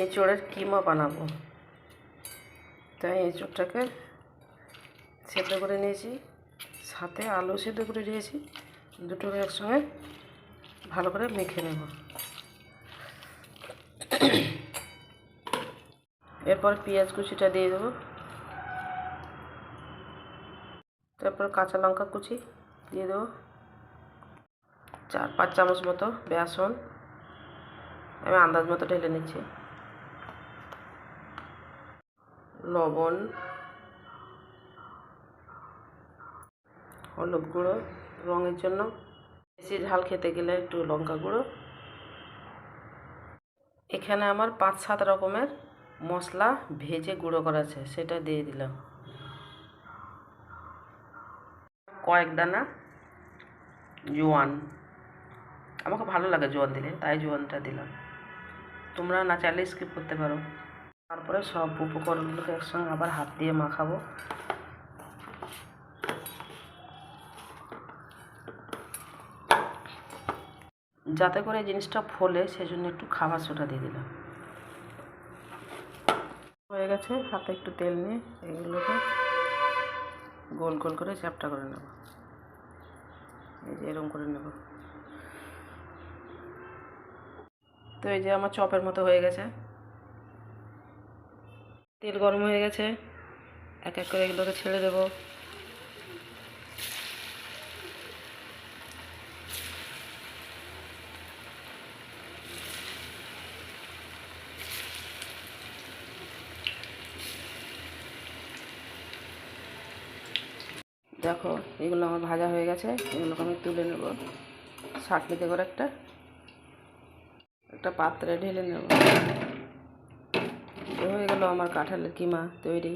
এঁচোড়ের কিমা বানাবো। তাই এঁচোড়টাকে সেদ্ধ করে নিয়েছি, সাথে আলু সেদ্ধ করে দিয়েছি দুটোকে একসঙ্গে ভালো করে মেখে নেব। এরপর পেঁয়াজ কুচিটা দিয়ে দেবো। তারপর কাঁচা লঙ্কা কুচি দিয়ে দেবো। চার পাঁচ চামচ মতো বেসন। আমি আন্দাজ মতো ঢেলে নিচ্ছি। লবণ, হলুদ গুঁড়ো রঙের জন্য। বেশি ঝাল খেতে গেলে একটু লঙ্কা গুঁড়ো। এখানে আমার পাঁচ সাত রকমের মশলা ভেজে গুঁড়ো করা আছে, সেটা দিয়ে দিলাম। কয়েক দানা জোয়ান। আমাকে ভালো লাগে জোয়ান দিলে, তাই জোয়ানটা দিলাম। তোমরা না চাইলে স্কিপ করতে পারো। তারপরে সব উপকরণগুলোকে একসঙ্গে আবার হাত দিয়ে মাখাবো। যাতে করে জিনিসটা ফোলে, সেজন্য একটু খাবার সোডা দিয়ে দিলাম। হয়ে গেছে, হাতে একটু তেল নিয়ে এগুলোকে গোল গোল করে চ্যাপটা করে নেব। এই যে এরকম করে নেব। তো এই যে আমার চপের মতো হয়ে গেছে। তেল গরম হয়ে গেছে। এক এক করে এগুলোকে ছেড়ে দেবো। দেখো, এগুলো আমার ভাজা হয়ে গেছে। এগুলোকে আমি তুলে নেব। ছাঁকনিতে করে একটা একটা পাত্রে ঢেলে নেব। হয়ে গেল আমার কাঁঠালের কিমা তৈরি।